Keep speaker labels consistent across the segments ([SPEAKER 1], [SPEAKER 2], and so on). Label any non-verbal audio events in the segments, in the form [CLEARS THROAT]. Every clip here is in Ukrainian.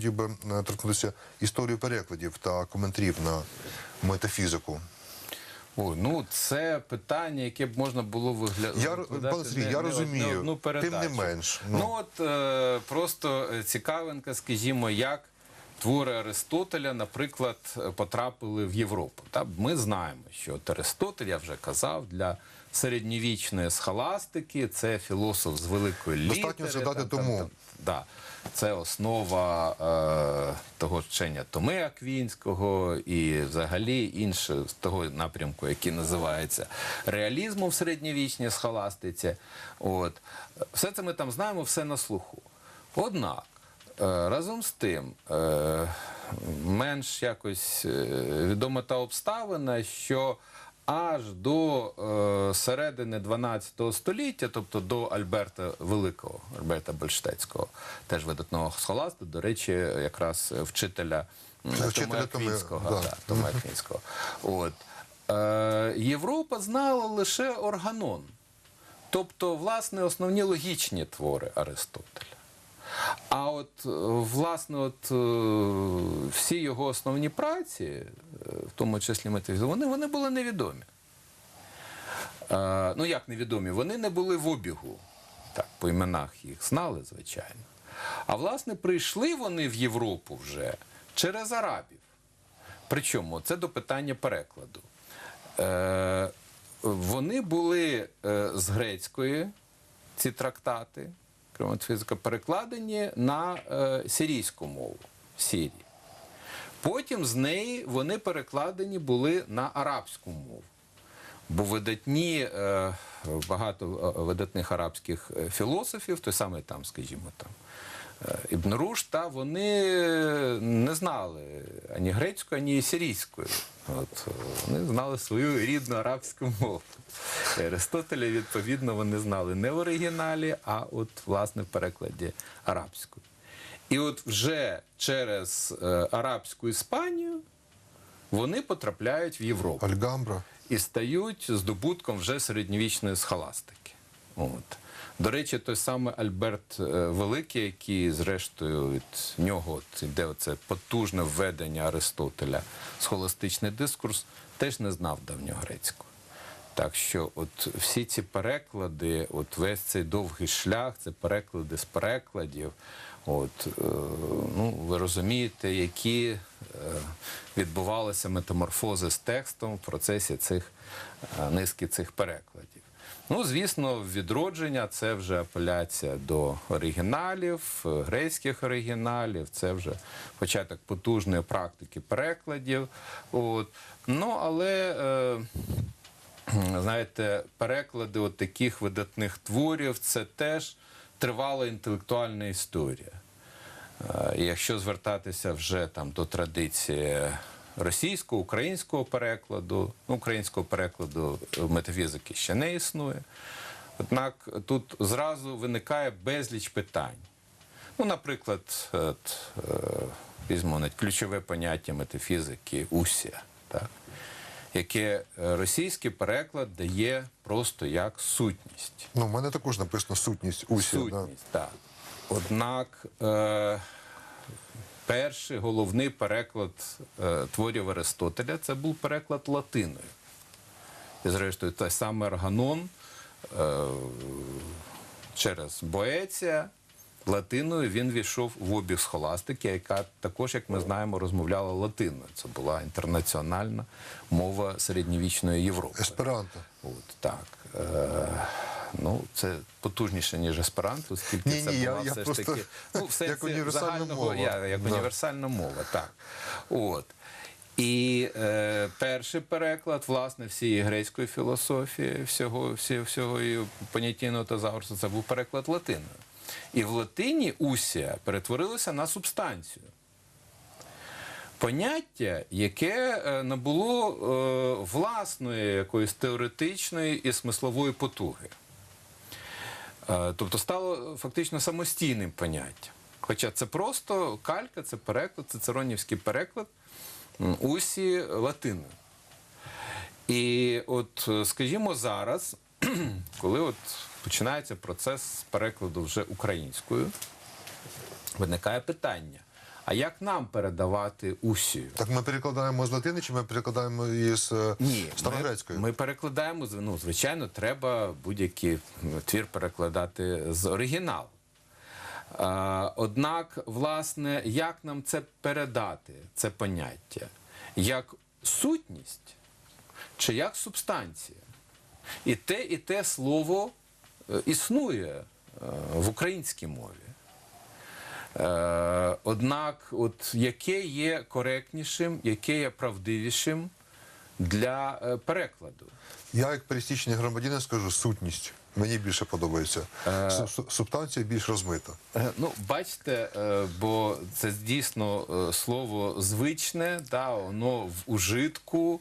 [SPEAKER 1] хотів би е, торкнутися історію перекладів та коментарів на метафізику.
[SPEAKER 2] О, ну це питання, яке б можна було виглядати.
[SPEAKER 1] Я, я розумію. Тим не менш,
[SPEAKER 2] Ну,
[SPEAKER 1] ну.
[SPEAKER 2] от е, просто е, цікавинка, скажімо, як твори Аристотеля, наприклад, потрапили в Європу. Та ми знаємо, що от Аристотель, я вже казав, для середньовічної схоластики це філософ з великої літери.
[SPEAKER 1] Достатньо згадати тому.
[SPEAKER 2] Да. Це основа е, того вчення Томи Аквінського і взагалі інше з того напрямку, який називається реалізмом в середньовічній схоластиці. От. Все це ми там знаємо, все на слуху. Однак, е, разом з тим, е, менш якось е, відома та обставина, що аж до е, середини 12 століття, тобто до Альберта Великого, Альберта Бельштецького, теж видатного схоласта, до речі, якраз вчителя
[SPEAKER 1] Вчителя.
[SPEAKER 2] От. Е, Європа знала лише органон, тобто, власне, основні логічні твори Аристотеля. А от, е, власне, от е, всі його основні праці, е, в тому числі метафізики, вони, вони були невідомі. Ну, як невідомі? Вони не були в обігу. Так, по іменах їх знали, звичайно. А власне, прийшли вони в Європу вже через арабів. Причому це до питання перекладу. Е, вони були з грецької, ці трактати, фізика, перекладені на е, сирійську мову Сирії. Потім з неї вони перекладені були на арабську мову. Бо видатні, е, багато е, видатних арабських е, філософів, той самий там, скажімо, там, Ібн Руш, та вони не знали ані грецької, ані сирійської. От, е, вони знали свою рідну арабську мову. Аристотеля, відповідно, вони знали не в оригіналі, а от, власне, в перекладі арабською. І от вже через е, арабську Іспанію вони потрапляють в Європу
[SPEAKER 1] Альгамбра.
[SPEAKER 2] і стають здобутком вже середньовічної схоластики. От. До речі, той самий Альберт е, Великий, який, зрештою, від нього іде оце потужне введення Аристотеля схоластичний дискурс, теж не знав давньогрецького. Так що, от всі ці переклади, от весь цей довгий шлях, це переклади з перекладів. От, е, ну, ви розумієте, які е, відбувалися метаморфози з текстом в процесі цих е, низки цих перекладів. Ну, звісно, відродження це вже апеляція до оригіналів, е, грецьких оригіналів, це вже початок потужної практики перекладів. От. Ну, але. Е, знаєте, переклади от таких видатних творів це теж тривала інтелектуальна історія. Е, Якщо звертатися вже там до традиції російського, українського перекладу, ну, українського перекладу метафізики ще не існує. Однак тут зразу виникає безліч питань. Ну, наприклад, от, е, візьмемо навіть ключове поняття метафізики усія, так? яке е, російський переклад дає просто як сутність.
[SPEAKER 1] Ну, в мене також написано сутність усі. Да.
[SPEAKER 2] Сутність, так. Однак е, перший головний переклад е, творів Аристотеля це був переклад латиною. І, зрештою, той самий Арганон е, через Боеція латиною він війшов в обіг схоластики, яка також, як ми знаємо, розмовляла латиною. Це була інтернаціональна мова середньовічної Європи.
[SPEAKER 1] Есперанто.
[SPEAKER 2] От так. Е, ну, це потужніше, ніж есперанто, оскільки
[SPEAKER 1] Ні,
[SPEAKER 2] це
[SPEAKER 1] ні,
[SPEAKER 2] була
[SPEAKER 1] я
[SPEAKER 2] все
[SPEAKER 1] просто
[SPEAKER 2] ж таки [LAUGHS] ну, в сенсі
[SPEAKER 1] як універсальна
[SPEAKER 2] загального,
[SPEAKER 1] мова.
[SPEAKER 2] Я, як
[SPEAKER 1] Да.
[SPEAKER 2] універсальна мова, так. От. І е, перший переклад, власне, всієї грецької філософії, всього, всі, всього її понятійного тезаурсу, це був переклад латиною. І в латині усія перетворилося на субстанцію. Поняття, яке е, набуло е, власної якоїсь теоретичної і смислової потуги. Е, Тобто стало фактично самостійним поняттям. Хоча це просто калька, це переклад, це церонівський переклад усі латини. І от, е, скажімо, зараз, [CLEARS THROAT] коли от починається процес перекладу вже українською, виникає питання: А як нам передавати усію?
[SPEAKER 1] Так ми перекладаємо з латини, чи ми перекладаємо із е,
[SPEAKER 2] Ні,
[SPEAKER 1] старогрецької?
[SPEAKER 2] Ми, ми перекладаємо ну, звичайно, треба будь-який твір перекладати з оригіналу. Однак, власне, як нам це передати, це поняття? Як сутність чи як субстанція? І те, і те слово е, існує е, в українській мові. Е, однак, от яке є коректнішим, яке є правдивішим для е, перекладу?
[SPEAKER 1] Я, як пересічний громадянин, скажу сутність. Мені більше подобається. Су- Субстанція більш розмита.
[SPEAKER 2] Е, Ну, бачите, е, бо це дійсно е, слово звичне, да, воно в ужитку,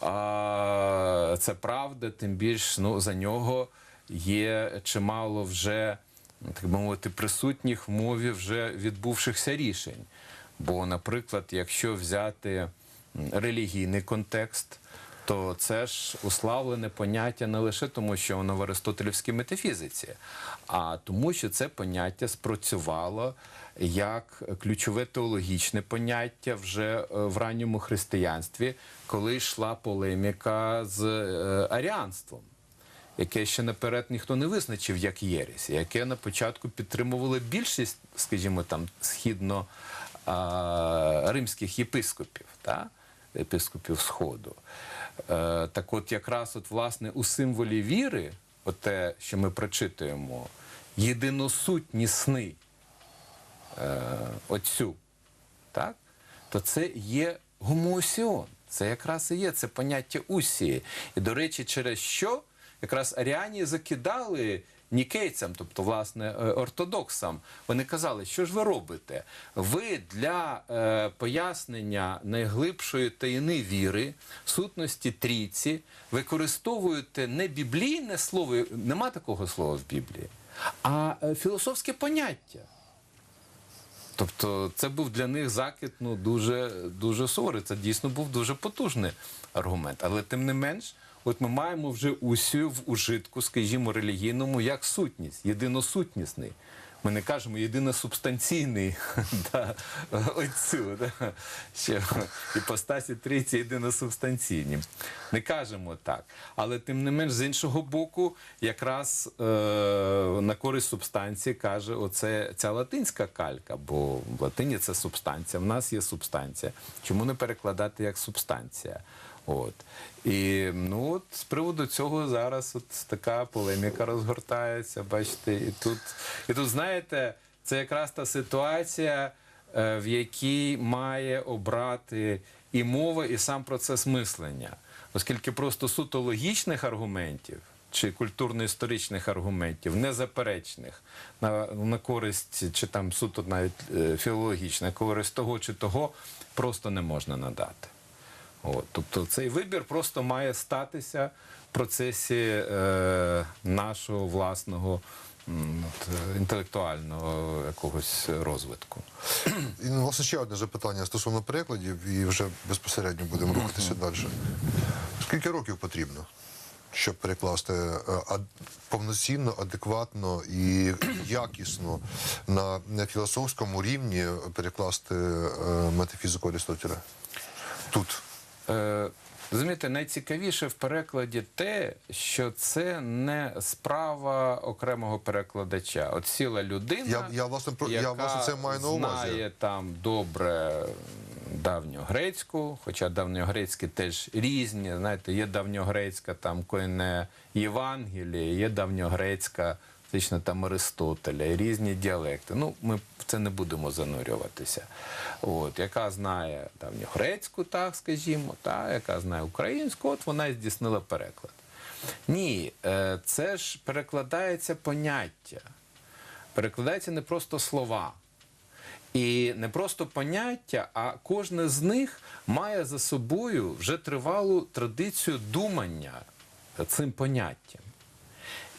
[SPEAKER 2] а це правда, тим більш ну, за нього є чимало вже, так би мовити, присутніх в мові вже відбувшихся рішень. Бо, наприклад, якщо взяти релігійний контекст, то це ж уславлене поняття не лише тому, що воно в аристотелівській метафізиці, а тому, що це поняття спрацювало як ключове теологічне поняття вже е, в ранньому християнстві, коли йшла полеміка з е, аріанством. Яке ще наперед ніхто не визначив як єресь, яке на початку підтримували більшість, скажімо, там східно римських єпископів, та? єпископів Сходу. Е, так от якраз от, власне, у символі віри, от те, що ми прочитуємо, єдиносутні сни е, отцю, так? то це є гомоосіон. Це якраз і є це поняття усії. І, до речі, через що якраз аріані закидали нікейцям, тобто, власне, е, ортодоксам. Вони казали, що ж ви робите? Ви для е, пояснення найглибшої таїни віри, сутності трійці, використовуєте не біблійне слово, нема такого слова в Біблії, а е, філософське поняття. Тобто це був для них закид ну, дуже, дуже суворий. Це дійсно був дуже потужний аргумент. Але тим не менш, от ми маємо вже усю в ужитку, скажімо, релігійному, як сутність, єдиносутнісний. Ми не кажемо єдиносубстанційний [LAUGHS] да, отцю, да, що іпостасі трійці єдиносубстанційні. Не кажемо так. Але тим не менш, з іншого боку, якраз е, на користь субстанції каже оце, ця латинська калька, бо в латині це субстанція, в нас є субстанція. Чому не перекладати як субстанція? От. І ну, от з приводу цього зараз от така полеміка розгортається. Бачите, і тут, і тут, знаєте, це якраз та ситуація, е, в якій має обрати і мова, і сам процес мислення. Оскільки просто суто логічних аргументів чи культурно-історичних аргументів, незаперечних на, на користь, чи там суто навіть е, філологічна, користь того чи того, просто не можна надати. От, тобто цей вибір просто має статися в процесі е, нашого власного от, інтелектуального якогось розвитку.
[SPEAKER 1] І ну, власне ще одне запитання стосовно перекладів, і вже безпосередньо будемо рухатися далі. Скільки років потрібно, щоб перекласти е, ад- повноцінно, адекватно і [CLEARS THROAT] якісно на, філософському рівні перекласти е, метафізику Аристотеля? Тут.
[SPEAKER 2] Е, Розумієте, найцікавіше в перекладі те, що це не справа окремого перекладача. От сіла людина,
[SPEAKER 1] Я- я, власне, про- я, власне, це маю на увазі.
[SPEAKER 2] знає там добре давньогрецьку, хоча давньогрецькі теж різні. Знаєте, є давньогрецька там койне Євангеліє, є давньогрецька фактично там Аристотеля, і різні діалекти. Ну, ми в це не будемо занурюватися. От, яка знає давньогрецьку, так скажімо, та, яка знає українську, от вона і здійснила переклад. Ні, е, це ж перекладається поняття. Перекладається не просто слова. І не просто поняття, а кожне з них має за собою вже тривалу традицію думання цим поняттям.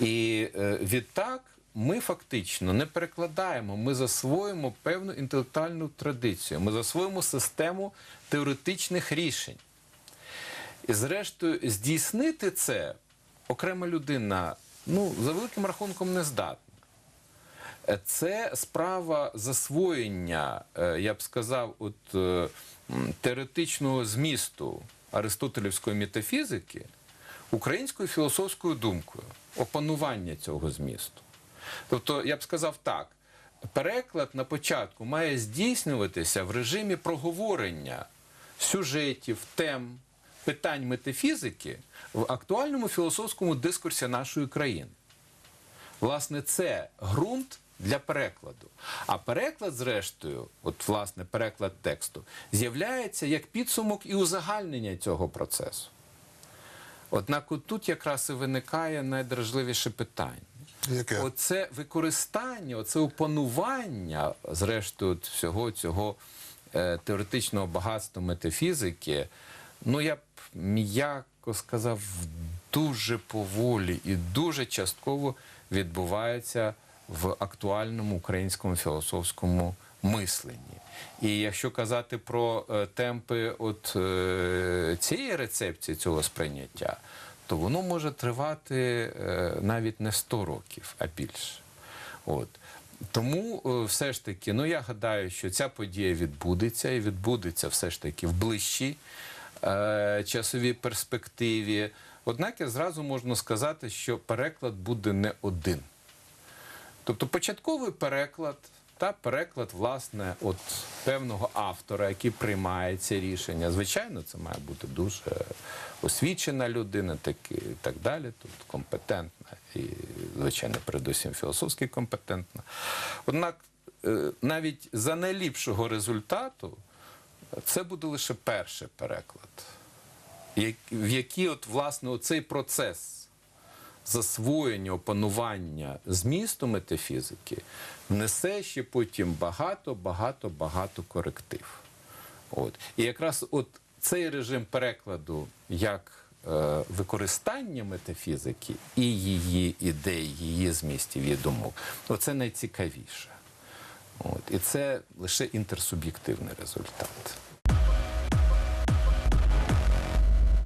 [SPEAKER 2] І е, відтак ми фактично не перекладаємо, ми засвоїмо певну інтелектуальну традицію, ми засвоїмо систему теоретичних рішень. І зрештою, здійснити це окрема людина ну, за великим рахунком не здатна. Е, Це справа засвоєння, е, я б сказав, от теоретичного змісту аристотелівської метафізики українською філософською думкою, опанування цього змісту. Тобто, я б сказав так: переклад на початку має здійснюватися в режимі проговорення сюжетів, тем, питань метафізики в актуальному філософському дискурсі нашої країни. Власне, це ґрунт для перекладу. А переклад, зрештою, от власне переклад тексту, з'являється як підсумок і узагальнення цього процесу. Однак тут якраз і виникає найдражливіше питання.
[SPEAKER 1] Яке?
[SPEAKER 2] Оце використання, оце опанування, зрештою, всього цього е, теоретичного багатства метафізики, ну я б м'яко сказав, дуже поволі і дуже частково відбувається в актуальному українському філософському мисленні. І якщо казати про е, темпи от е, цієї рецепції цього сприйняття, то воно може тривати е, навіть не 100 років, а більше. От. Тому все ж таки, ну я гадаю, що ця подія відбудеться і відбудеться все ж таки в ближчій е, часовій перспективі. Однак я зразу можна сказати, що переклад буде не один. Тобто початковий переклад та переклад, власне, от певного автора, який приймає ці рішення. Звичайно, це має бути дуже освічена людина, так і так далі. Тут компетентна і, звичайно, передусім філософськи компетентна. Однак, е, навіть за найліпшого результату це буде лише перший переклад, в який, от, власне, оцей процес засвоєння, опанування змісту метафізики внесе ще потім багато, багато, багато коректив. От. І якраз от цей режим перекладу як е, використання метафізики і її ідей, її змістів, її думок, оце найцікавіше. От. І це лише інтерсуб'єктивний результат.